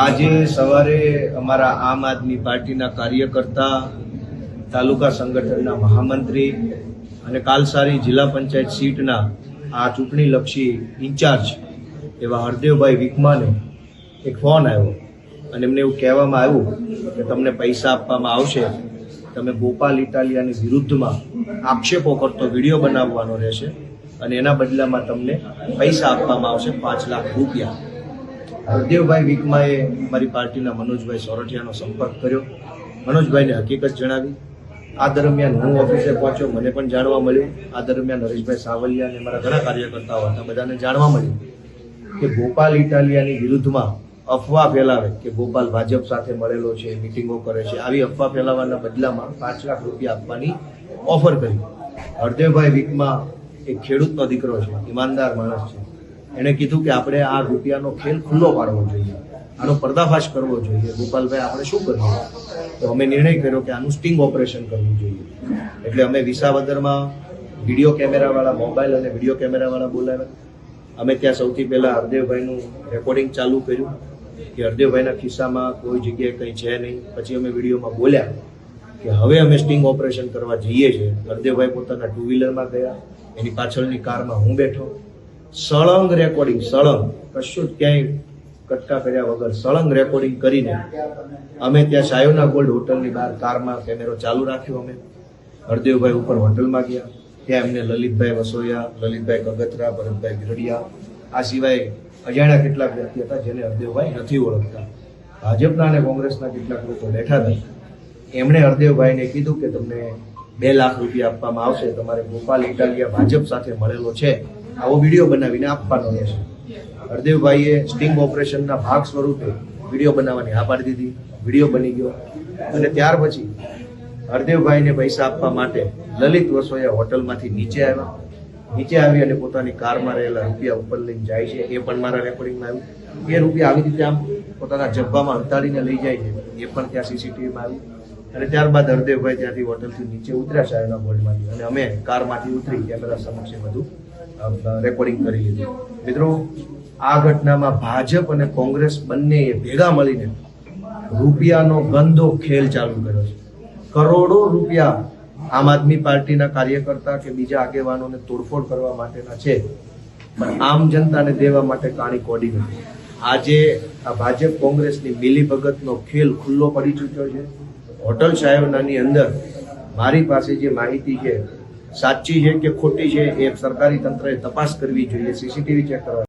આજે સવારે અમારા આમ આદમી પાર્ટીના કાર્યકર્તા, તાલુકા સંગઠનના મહામંત્રી અને કાલસારી જિલ્લા પંચાયત સીટના આ ચૂંટણીલક્ષી ઇન્ચાર્જ એવા હરદેવભાઈ વિકમાને એક ફોન આવ્યો અને એમને એવું કહેવામાં આવ્યું કે તમને પૈસા આપવામાં આવશે, તમે ગોપાલ ઇટાલિયાની વિરુદ્ધમાં આક્ષેપો કરતો વીડિયો બનાવવાનો રહેશે અને એના બદલામાં તમને પૈસા આપવામાં આવશે પાંચ લાખ રૂપિયા. હરદેવભાઈ વિકમાએ મારી પાર્ટીના મનોજભાઈ સોરઠિયાનો સંપર્ક કર્યો. મનોજભાઈને હકીકત જણાવી. આ દરમિયાન હું ઓફિસે પહોંચ્યો, મને પણ જાણવા મળ્યું. આ દરમિયાન નરેશભાઈ સાવલિયા અને મારા ઘણા કાર્યકર્તાઓ હતા, બધાને જાણવા મળ્યું કે ગોપાલ ઇટાલિયાની વિરુદ્ધમાં અફવા ફેલાવે કે ગોપાલ ભાજપ સાથે મળેલો છે, મિટિંગો કરે છે, આવી અફવા ફેલાવવાના બદલામાં પાંચ લાખ રૂપિયા આપવાની ઓફર કરી. હરદેવભાઈ વીકમાં એક ખેડૂતનો દીકરો છે, ઈમાનદાર માણસ છે. એણે કીધું કે આપણે આ રૂપિયાનો ખેલ ખુલ્લો પાડવો જોઈએ. આનો પર્દાફાશ કરવો જોઈએ. ગોપાલભાઈ, આપણે શું કરવું તો અમે નિર્ણય કર્યો કે આનું સ્ટિંગ ઓપરેશન કરવું જોઈએ. એટલે અમે વિસાવદરમાં વીડિયો કેમેરાવાળા મોબાઈલ અને વીડિયો કેમેરાવાળા બોલાવ્યા. અમે ત્યાં સૌથી પહેલાં હરદેવભાઈનું રેકોર્ડિંગ ચાલુ કર્યું કે હરદેવભાઈના ખિસ્સામાં કોઈ જગ્યાએ કંઈ છે નહીં. પછી અમે વિડીયોમાં બોલ્યા કે હવે અમે સ્ટિંગ ઓપરેશન કરવા જઈએ છીએ. હરદેવભાઈ પોતાના ટુ વ્હીલરમાં ગયા. એની પાછળની કારમાં હું બેઠો. સળંગ રેકોર્ડિંગ સળંગ. કશું જ ક્યાંય કટકા કર્યા વગર સળંગ રેકોર્ડિંગ કરીને અમે ત્યાં સાયોના ગોલ્ડ હોટલની બહાર કારમાં કેમેરો ચાલુ રાખ્યો અમે. હરદેવભાઈ ઉપર હોટલમાં ગયા. ત્યાં એમને લલિતભાઈ વસોયા, લલિતભાઈ કગતરા, ભરતભાઈ ગરડિયા. આ સિવાય અજાણ્યા કેટલાક વ્યક્તિ હતા જેને હરદેવભાઈ નથી ઓળખતા. ભાજપના અને કોંગ્રેસના કેટલાક લોકો બેઠા હતા. એમણે હરદેવભાઈને કીધું કે તમને બે લાખ રૂપિયા આપવામાં આવશે. તમારે ગોપાલ ઇટાલિયા ભાજપ સાથે મળેલો છે. આવો વીડિયો બનાવીને આપવાનો રહેશે હરદેવભાઈએ સ્ટિંગ ઓપરેશનના ભાગ સ્વરૂપે વીડિયો બનાવવાની હા પાડી દીધી. વીડિયો બની ગયો. અને ત્યાર પછી હરદેવભાઈને પૈસા આપવા માટે લલિત વસોયા હોટલમાંથી નીચે આવ્યા. નીચે આવી અને પોતાની કારમાં રહેલા રૂપિયા ઉપર લઈને જાય છે. એ પણ મારા રેકોર્ડિંગમાં આવ્યું. એ રૂપિયા આવી રીતે આમ પોતાના જબ્બામાં અંતાડીને લઈ જાય છે. એ પણ ત્યાં સીસીટીવીમાં આવ્યું. અને ત્યારબાદ હરદેવભાઈ ત્યાંથી હોટલથી નીચે ઉતર્યા સાહેબના બોર્ડમાંથી. અને અમે કારમાંથી ઉતરી કેમેરા સમક્ષ બધું રેકોર્ડિંગ કરી લીધું. મિત્રો, આ ઘટનામાં ભાજપ અને કોંગ્રેસ બંને ભેગા મળીને રૂપિયાનો ગંદો ખેલ ચાલુ કર્યો છે. કરોડો રૂપિયા આમ આદમી પાર્ટીના કાર્યકર્તા કે બીજા આગેવાનોને તોડફોડ કરવા માટેના છે, પણ આમ જનતાને દેવા માટે કાણી કોડી નથી. આજે આ ભાજપ કોંગ્રેસની મિલીભગતનો ખેલ ખુલ્લો પડી ચૂક્યો છે. હોટલ સાહેબનાની અંદર મારી પાસે જે માહિતી છે સાચી છે કે ખોટી છે એ સરકારી તંત્રએ તપાસ કરવી જોઈએ સીસીટીવી ચેક કરવા